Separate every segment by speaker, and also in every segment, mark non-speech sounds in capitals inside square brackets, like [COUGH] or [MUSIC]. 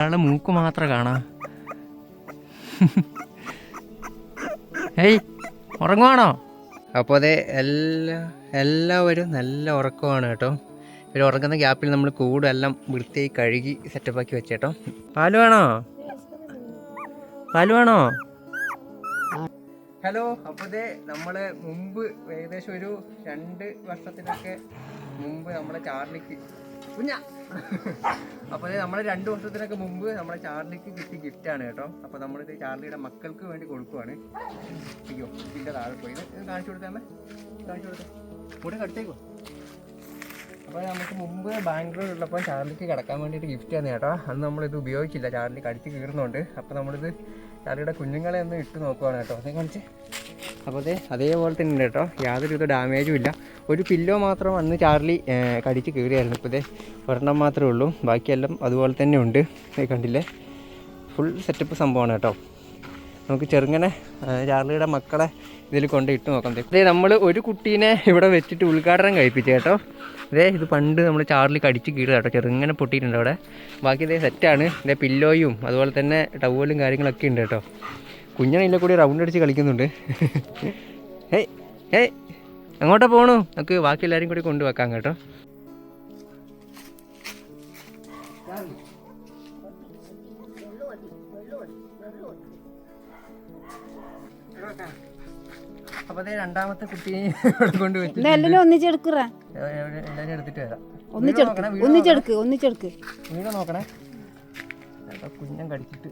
Speaker 1: ഒരാളെ മൂക്ക് മാത്രം കാണാം. ഏയ് ഉറങ്ങുവാണോ? അപ്പോൾ അതെ എല്ലാ എല്ലാവരും നല്ല ഉറക്കമാണ് കേട്ടോ. ഇവർ ഉറങ്ങുന്ന ഗ്യാപ്പിൽ നമ്മൾ കൂടെല്ലാം വൃത്തിയായി കഴുകി സെറ്റപ്പാക്കി വെച്ചേട്ടോ പാൽ വേണോ? പാൽ വേണോ? ഹലോ അപ്പോൾ ഇതേ നമ്മൾ മുമ്പ് ഏകദേശം ഒരു രണ്ട് വർഷത്തിനൊക്കെ മുമ്പ് നമ്മളെ ചാർലിക്ക് കുഞ്ഞ. അപ്പോൾ നമ്മളെ രണ്ട് വർഷത്തിനൊക്കെ മുമ്പ് നമ്മളെ ചാർലിക്ക് കിട്ടിയ ഗിഫ്റ്റാണ് കേട്ടോ. അപ്പോൾ നമ്മളിത് ചാർലിയുടെ മക്കൾക്ക് വേണ്ടി കൊടുക്കുവാണ്. അയ്യോ ഇതിന്റെ താഴെ പോയി. കാണിച്ചു കൊടുത്തേ അമ്മേ. കാണിച്ചു കൊടുത്തേ. കൂടെ കട്ടേക്കോ അപ്പോൾ നമുക്ക് മുമ്പ് ബാംഗ്ലൂർ ബാംഗ്ലൂരിലുള്ളപ്പോൾ ചാർലിക്ക് കിടക്കാൻ വേണ്ടിയിട്ട് ഗിഫ്റ്റ് തന്നെ കേട്ടോ. അന്ന് നമ്മളിത് ഉപയോഗിച്ചില്ല. ചാർലി കടിച്ച് കീറുന്നുണ്ട്. അപ്പോൾ നമ്മളിത് ചാർലിയുടെ കുഞ്ഞുങ്ങളെ ഒന്ന് ഇട്ട് നോക്കുവാണ് കേട്ടോ. അതേ കാണിച്ച്. അപ്പോൾ അതെ അതേപോലെ തന്നെ ഉണ്ട് കേട്ടോ. യാതൊരു വിധ ഡാമേജും ഇല്ല. ഒരു പില്ലോ മാത്രം അന്ന് ചാർലി കടിച്ച് കീറിയായിരുന്നു. ഇപ്പോൾ ഇതേ ഒരെണ്ണം മാത്രമേ ഉള്ളൂ. ബാക്കിയെല്ലാം അതുപോലെ തന്നെ ഉണ്ട്. കണ്ടില്ലേ? ഫുൾ സെറ്റപ്പ് സംഭവമാണ് കേട്ടോ. നമുക്ക് ചെറുങ്ങനെ ചാർലിയുടെ മക്കളെ ഇതിൽ കൊണ്ട് ഇട്ട് നോക്കാം. ദേ നമ്മൾ ഒരു കുട്ടീനെ ഇവിടെ വെച്ചിട്ട് ഉദ്ഘാടനം കഴിപ്പിച്ചു കേട്ടോ. ഇതേ ഇത് പണ്ട് നമ്മൾ ചാർലി കടിച്ച് കീറുക കേട്ടോ. ചെറുങ്ങനെ പൊട്ടിയിട്ടുണ്ട് അവിടെ. ബാക്കി ഇതേ സെറ്റാണ് ഇതേ പില്ലോയും അതുപോലെ തന്നെ ടവലും കാര്യങ്ങളൊക്കെ ഉണ്ട് കേട്ടോ. കുഞ്ഞണില്ല കൂടി റൗണ്ട് അടിച്ച് കളിക്കുന്നുണ്ട്. ഏയ് ഏയ് അങ്ങോട്ടാ പോണു. നമുക്ക് ബാക്കി എല്ലാവരും കൂടി കൊണ്ടുവെക്കാം കേട്ടോ. അപ്പോൾ അതേ രണ്ടാമത്തെ കുട്ടിയെ കൊണ്ടുവച്ചു കൊണ്ട് വെച്ചിട്ട്
Speaker 2: എല്ലാം ഒന്നിച്ചെടുക്കുറ
Speaker 1: എല്ലാവരും എടുത്തിട്ട് വരാം.
Speaker 2: ഒന്നിച്ചെടുക്ക് ഒന്നിച്ചെടുക്ക് ഒന്നിച്ചെടുക്ക്
Speaker 1: വീട് നോക്കണേ. കുഞ്ഞൻ കടിച്ചിട്ട്.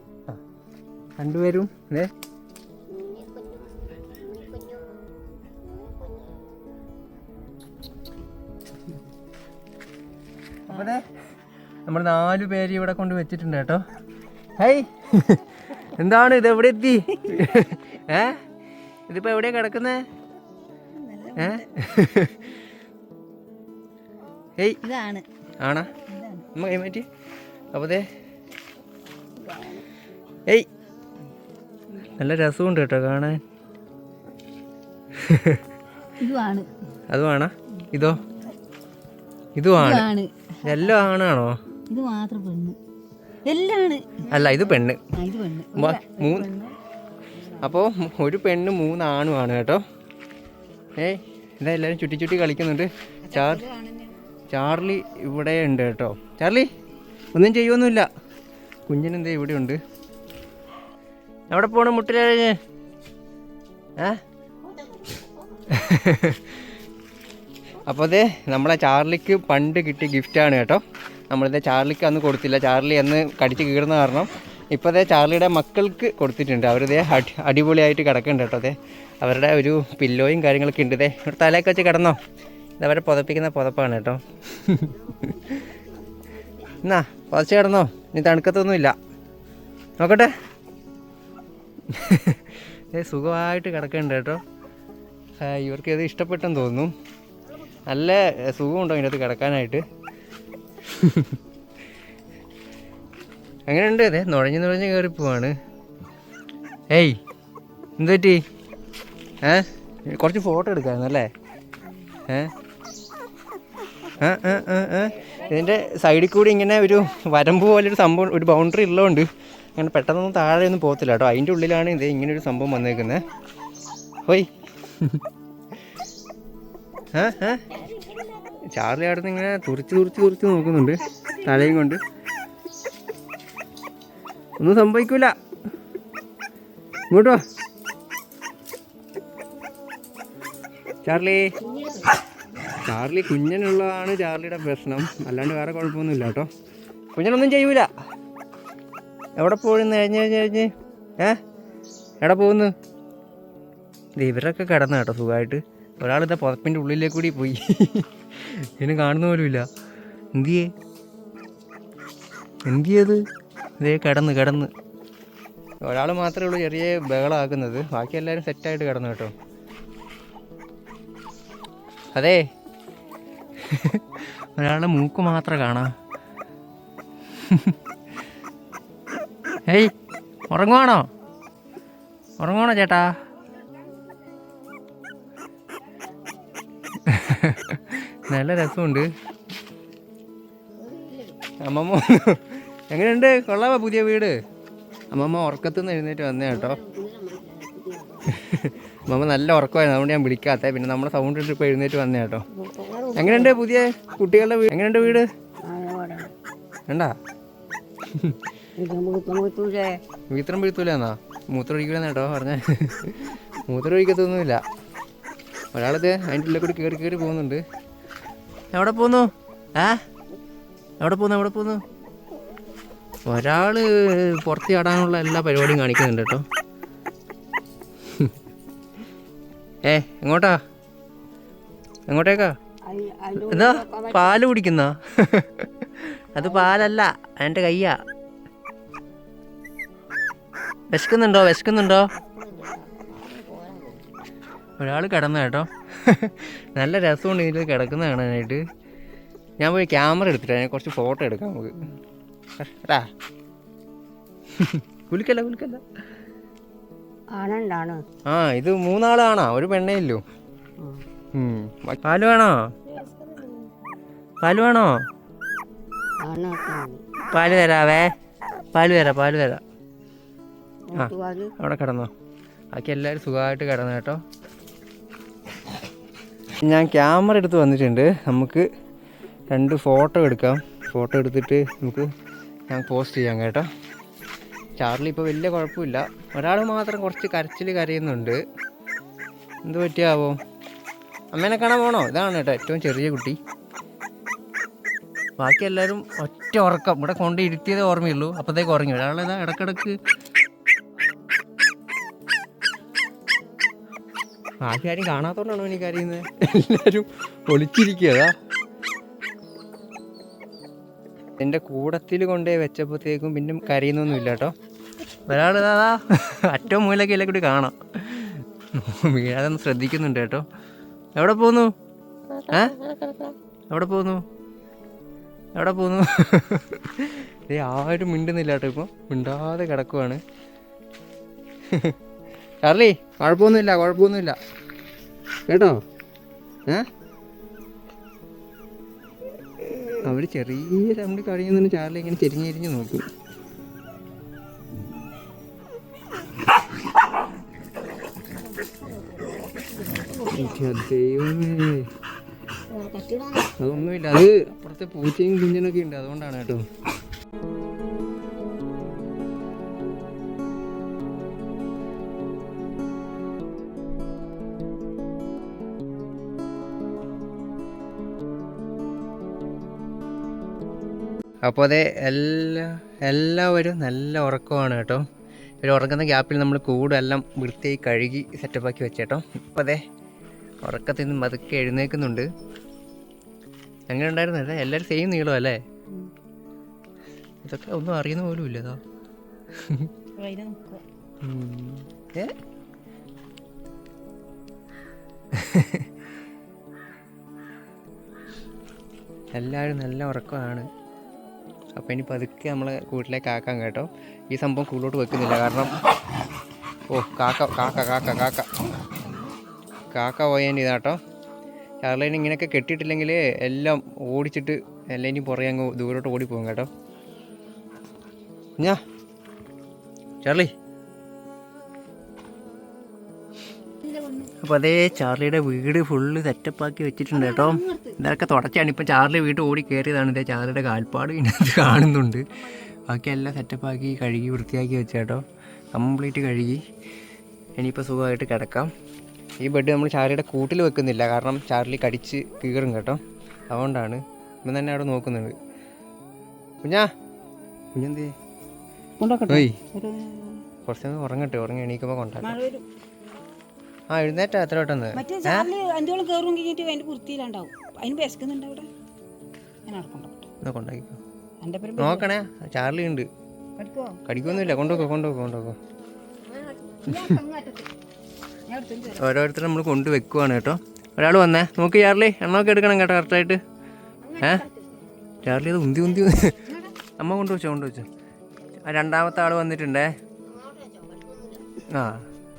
Speaker 1: രണ്ടുപേരും അപ്പൊ ദേ, നമ്മൾ നാലു പേര് ഇവിടെ കൊണ്ട് വെച്ചിട്ടുണ്ട് കേട്ടോ. ഹൈ എന്താണ് ഇത്? എവിടെ എത്തി? ഏ? ഇതിപ്പോ എവിടെയാ കിടക്കുന്നേ? ഏ? ഹേയ്.
Speaker 2: ഇതാണ്.
Speaker 1: ആണാ? നമ്മ കൈമാറ്റി. അപ്പോൾ ദേ. ഏയ് നല്ല രസമുണ്ട് കേട്ടോ കാണാൻ.
Speaker 2: അത്
Speaker 1: വേണോ ഇതോ? ഇതുമാണ് എല്ലാം ആണാണോ?
Speaker 2: ഇത് മാത്രം പെണ്ണ്. എല്ലാണ്
Speaker 1: അല്ല ഇത് പെണ്ണ്. മൂന്ന് അപ്പോൾ ഒരു പെണ്ണ് മൂന്ന് ആണുമാണ് കേട്ടോ. ഏയ് ഇതാ എല്ലാവരും ചുറ്റി ചുറ്റി കളിക്കുന്നുണ്ട്. ചാർ ചാർലി ഇവിടെ ഉണ്ട് കേട്ടോ. ചാർലി ഒന്നും ചെയ്യുമൊന്നുമില്ല കുഞ്ഞിനെന്താ ഇവിടെ ഉണ്ട്? എവിടെ പോണു മുട്ടിലഴഞ്ഞ് ഏ? അപ്പോൾ അതെ നമ്മളെ ചാർലിക്ക് പണ്ട് കിട്ടിയ ഗിഫ്റ്റാണ് കേട്ടോ. നമ്മളിത് ചാർലിക്ക് അന്ന് കൊടുത്തില്ല. ചാർലി അന്ന് കടിച്ച് കീറുന്ന കാരണം ഇപ്പോൾ അതെ ചാർലിയുടെ മക്കൾക്ക് കൊടുത്തിട്ടുണ്ട്. അവരിതേ അടി അടിപൊളിയായിട്ട് കിടക്കുന്നുണ്ട് കേട്ടോ അതെ അവരുടെ ഒരു പില്ലോയും കാര്യങ്ങളൊക്കെ ഉണ്ട് ഇതേ ഇവിടെ തലയൊക്കെ വെച്ച് കിടന്നോ. ഇത് അവരെ പുതപ്പിക്കുന്ന പുതപ്പാണ് കേട്ടോ. എന്നാ പുതച്ച് കിടന്നോ. ഇനി തണുക്കത്തൊന്നുമില്ല. നോക്കട്ടെ. സുഖമായിട്ട് കിടക്കുന്നുണ്ട് കേട്ടോ. ഇവർക്ക് ഇത് ഇഷ്ടപ്പെട്ടെന്ന് തോന്നുന്നു. നല്ല സുഖമുണ്ടോ അതിന്റെ അകത്ത് കിടക്കാനായിട്ട്? അങ്ങനെയുണ്ട് അതെ നുഴഞ്ഞ് നുഴഞ്ഞ് കയറി പോവാണ്. ഏയ് എന്ത് പറ്റി? ഏ കുറച്ച് ഫോട്ടോ എടുക്കാമായിരുന്നു അല്ലേ? ഏ. ഇതിന്റെ സൈഡിൽ കൂടി ഇങ്ങനെ ഒരു വരമ്പ് പോലെ ഒരു സംഭവം ഒരു ബൗണ്ടറി ഉള്ളതുകൊണ്ട് അങ്ങനെ പെട്ടെന്നൊന്നും താഴെ ഒന്നും പോകത്തില്ല കേട്ടോ. അതിന്റെ ഉള്ളിലാണ് ഇത് ഇങ്ങനെ ഒരു സംഭവം വന്നേക്കുന്നത് ഹോയ്. ചാർലി അവിടെ ഇങ്ങനെ തുറിച്ച് തുറിച്ച് തുറിച്ച് നോക്കുന്നുണ്ട് തലയും കൊണ്ട്. ഒന്നും സംഭവിക്കൂല. ഇങ്ങോട്ടോ ചാർലി. ചാർലി കുഞ്ഞനുള്ളതാണ് ചാർലിയുടെ പ്രശ്നം. അല്ലാണ്ട് വേറെ കുഴപ്പമൊന്നുമില്ല കേട്ടോ. കുഞ്ഞനൊന്നും ചെയ്യൂല. എവിടെ പോയിന്ന്? കഴിഞ്ഞ് കഴിഞ്ഞ് കഴിഞ്ഞ്. ഏ? എവിടെ പോകുന്നു ഇവരൊക്കെ കിടന്ന കേട്ടോ സുഖമായിട്ട് ഒരാളിതാ പുതപ്പിന്റെ ഉള്ളിലേക്ക് കൂടി പോയി. ഇതിനെ കാണുന്ന പോലുമില്ല. എന്തിയേ? എന്തിയത്? ഇതേ കിടന്ന് കിടന്ന്. ഒരാൾ മാത്രമേ ഉള്ളൂ ചെറിയ ബഹളമാക്കുന്നത്. ബാക്കി എല്ലാവരും സെറ്റായിട്ട് കിടന്നു കേട്ടോ. അതെ. ഒരാളുടെ മൂക്ക് മാത്രം കാണാം. ഏയ് ഉറങ്ങുവാണോ? ഉറങ്ങുവാണോ ചേട്ടാ? നല്ല രസമുണ്ട്. അമ്മമ്മ എങ്ങനെയുണ്ട്? കൊള്ളാവാ പുതിയ വീട്? അമ്മമ്മ ഉറക്കത്തു നിന്ന് എഴുന്നേറ്റ് വന്നേ കേട്ടോ. അമ്മമ്മ നല്ല ഉറക്കമായിരുന്നു. അതുകൊണ്ട് ഞാൻ വിളിക്കാത്ത. പിന്നെ നമ്മുടെ സൗണ്ട് ഇട്ട് ഇപ്പോൾ എഴുന്നേറ്റ് വന്നേ കേട്ടോ. എങ്ങനെയുണ്ട് പുതിയ കുട്ടികളുടെ വീട് എങ്ങനെയുണ്ട് വീട്? വേണ്ടാ. വീത്രം പിഴുത്തൂലെന്നാ മൂത്രം ഒഴിക്കില്ല കേട്ടോ പറഞ്ഞ. മൂത്രം ഒഴിക്കത്തൊന്നുമില്ല ഒരാളത് അതിന്റെ ഉള്ളിൽ കൂടി കയറി കയറി പോകുന്നുണ്ട്. എവിടെ പോന്നു? ഏ? എവിടെ പോന്നു? എവിടെ പോന്നു? ഒരാൾ പുറത്ത് ചാടാനുള്ള എല്ലാ പരിപാടിയും കാണിക്കുന്നുണ്ട് കേട്ടോ. ഏ എങ്ങോട്ടാ? എങ്ങോട്ടേക്കാ? എന്താ? പാൽ കുടിക്കുന്ന? അത് പാലല്ല എന്റെ കയ്യാ. വിശക്കുന്നുണ്ടോ? വിശക്കുന്നുണ്ടോ? ഒരാൾ കിടന്ന കേട്ടോ. [LAUGHS] നല്ല രസമുണ്ട് ഇതിൽ കിടക്കുന്ന കാണാനായിട്ട്. ഞാൻ പോയി ക്യാമറ എടുത്തിട്ട് അതിനെ കുറച്ച് ഫോട്ടോ എടുക്കാം നമുക്ക്. എടാ. [LAUGHS] കുലിക്കല്ല കുലിക്കല്ല. ആ ഇത് മൂന്നാളാണോ. ഒരു പെണ്ണേ ഇല്ലു. പാൽ വേണോ? പാൽ വേണോ? പാൽ തരാവേ. പാൽ തരാം പാൽ തരാം. ആ അവിടെ കിടന്നോ. ബാക്കി എല്ലാവരും സുഖമായിട്ട് കിടന്നു കേട്ടോ. ഞാൻ ക്യാമറ എടുത്ത് വന്നിട്ടുണ്ട്. നമുക്ക് രണ്ട് ഫോട്ടോ എടുക്കാം. ഫോട്ടോ എടുത്തിട്ട് നമുക്ക് ഞാൻ പോസ്റ്റ് ചെയ്യാം കേട്ടോ. ചാർലി ഇപ്പോൾ വലിയ കുഴപ്പമില്ല. ഒരാൾ മാത്രം കുറച്ച് കരച്ചിൽ കരയുന്നുണ്ട്. എന്ത് പറ്റിയാവോ? അമ്മേനെ കാണാൻ പോണോ? ഇതാണ് കേട്ടോ ഏറ്റവും ചെറിയ കുട്ടി. ബാക്കി എല്ലാവരും ഒറ്റ ഉറക്കം. ഇവിടെ കൊണ്ട് ഇരുത്തിയതേ ഓർമ്മയുള്ളൂ. അപ്പോഴത്തേക്ക് ഉറങ്ങി. ഒരാളേതാ ഇടക്കിടക്ക് ആരും കാണാത്തോണ്ടാണോ എനിക്ക് അറിയുന്നത് എല്ലാവരും ഒളിച്ചിരിക്കുക എന്റെ കൂടത്തിൽ കൊണ്ടേ വെച്ചപ്പോഴത്തേക്കും പിന്നെ കരയുന്നൊന്നുമില്ല കേട്ടോ. ഒരാൾ ഇതാ അറ്റവും മൂലൊക്കെ എല്ലാം കൂടി കാണാം. വീഴാതെ ഒന്ന് ശ്രദ്ധിക്കുന്നുണ്ട് കേട്ടോ. എവിടെ പോന്നു? ഏ? എവിടെ പോന്നു? എവിടെ പോന്നു? ഏ ആരും മിണ്ടുന്നില്ല കേട്ടോ ഇപ്പോൾ മിണ്ടാതെ കിടക്കുവാണ്. ചാർലി കുഴപ്പമൊന്നുമില്ല കുഴപ്പമൊന്നുമില്ല. കേട്ടോ? ഏ? അവർ ചെറിയ നമ്മൾ കഴിയുന്നതിന് ചാർലി ഇങ്ങനെ ചെരിഞ്ഞിരിഞ്ഞ് നോക്കും. ദൈവമേ. അതൊന്നുമില്ല. അത് അപ്പുറത്തെ പൂച്ചയും കുഞ്ഞിനൊക്കെ ഉണ്ട്. അതുകൊണ്ടാണ് കേട്ടോ. അപ്പോൾ അതെ എല്ലാ എല്ലാവരും നല്ല ഉറക്കമാണ് കേട്ടോ. ഒരു ഉറങ്ങുന്ന ഗ്യാപ്പിൽ നമ്മൾ കൂടെല്ലാം വൃത്തിയായി കഴുകി സെറ്റപ്പാക്കി വെച്ചേട്ടോ അപ്പോൾ അതെ ഉറക്കത്തിൽ നിന്ന് പതുക്കെ എഴുന്നേൽക്കുന്നുണ്ട്. എങ്ങനെ ഉണ്ടായിരുന്നു? അല്ലേ എല്ലാവരും സെയിം നീളം അല്ലേ? ഇതൊക്കെ ഒന്നും അറിയുന്ന പോലും ഇല്ല ഇതാ. ഉം. ഏ? എല്ലാവരും നല്ല ഉറക്കമാണ്. അപ്പോൾ ഇനി പതുക്കെ നമ്മളെ കൂട്ടിലേക്ക് ആക്കാം കേട്ടോ. ഈ സംഭവം കൂട്ടിലോട്ട് വെക്കുന്നില്ല. കാരണം ഓ കാക്ക കാക്ക കാക്ക കാക്ക. കാക്ക പോയതിന്റെ ഇതാട്ടോ. ചാർലൈൻ ഇങ്ങനെയൊക്കെ കെട്ടിയിട്ടില്ലെങ്കിൽ എല്ലാം ഓടിച്ചിട്ട് എല്ലാം ഇനി പുറകെ അങ്ങ് ദൂരോട്ട് ഓടിപ്പോകും കേട്ടോ. ഞാ ചാർലി. അപ്പോൾ അതേ ചാർലിയുടെ വീട് ഫുള്ള് സെറ്റപ്പാക്കി വെച്ചിട്ടുണ്ട് കേട്ടോ. ഇതൊക്കെ തുടച്ചാണ്. ഇപ്പം ചാർലി വീട്ട് ഓടി കയറിയതാണ് ഇതേ ചാർലിയുടെ കാൽപ്പാട്. ഇതിനകത്ത് കാണുന്നുണ്ട്. ബാക്കിയെല്ലാം സെറ്റപ്പാക്കി കഴുകി വൃത്തിയാക്കി വെച്ച കേട്ടോ. കംപ്ലീറ്റ് കഴുകി. ഇനിയിപ്പോൾ സുഖമായിട്ട് കിടക്കാം. ഈ ബെഡ് നമ്മൾ ചാർലിയുടെ കൂട്ടിൽ വെക്കുന്നില്ല. കാരണം ചാർലി കടിച്ച് കീറും കേട്ടോ. അതുകൊണ്ടാണ്. ഇപ്പം തന്നെ അവിടെ നോക്കുന്നത് കുഞ്ഞാ. കുഞ്ഞെന്തേ? ഓയ്. കുറച്ച് നേരം ഉറങ്ങട്ടെ. ഉറങ്ങി എണീക്കുമ്പോൾ കൊണ്ടാക്കാം. ആ എഴുന്നേറ്റ എത്ര വട്ടം
Speaker 2: മറ്റേ ചാർലി അഞ്ചോളം കയറും കഴിഞ്ഞിട്ട് അതിന്റെ വൃത്തിയിലുണ്ടാവും അതിന് വിശക്കുന്നുണ്ട് അവിടെ? ഞാൻ നടക്കണ്ടോ
Speaker 1: എന്നാ കൊണ്ടാക്കിക്കോ.
Speaker 2: എന്റെ
Speaker 1: നോക്കണേ ചാർലി ഉണ്ട്. കടിക്കൊന്നുമില്ല കൊണ്ടുപോക്കോ കൊണ്ടുപോക്കോ കൊണ്ടുപോക്കോ. ഓരോരുത്തർ നമ്മൾ കൊണ്ട് വെക്കുവാണ് കേട്ടോ. ഒരാൾ വന്നേ നോക്ക് ചാർലി എണ്ണമൊക്കെ എടുക്കണം കേട്ടോ കറക്റ്റായിട്ട്. ഏ? ചാർലി അത് ഉന്തി ഉന്തി അമ്മ കൊണ്ടുവച്ചോ കൊണ്ടുവച്ചോ. ആ രണ്ടാമത്തെ ആൾ വന്നിട്ടുണ്ടേ. ആ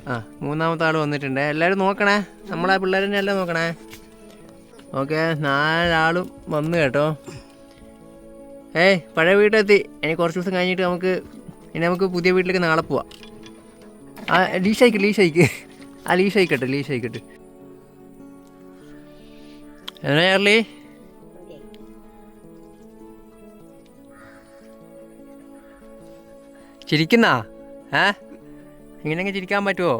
Speaker 1: ആ മൂന്നാമത്തെ ആൾ വന്നിട്ടുണ്ട്. എല്ലാവരും നോക്കണേ. നമ്മളെ പിള്ളേരെ എല്ലാം നോക്കണേ. ഓക്കെ നാലാളും വന്നു കേട്ടോ. ഏയ് പഴയ വീട്ടിലെത്തി. ഇനി കുറച്ച് ദിവസം കഴിഞ്ഞിട്ട് നമുക്ക് ഇനി നമുക്ക് പുതിയ വീട്ടിലേക്ക് നാളെ പോവാം. ആ ലീഷ് അയക്ക് ലീഷ് ആ ലീഷ് അയക്കട്ടെ ലീഷ് അയക്കട്ടെ എന്നാ ചിരിക്കുന്നാ? ഏ? ഇങ്ങനെയൊക്കെ ചിരിക്കാൻ പറ്റുമോ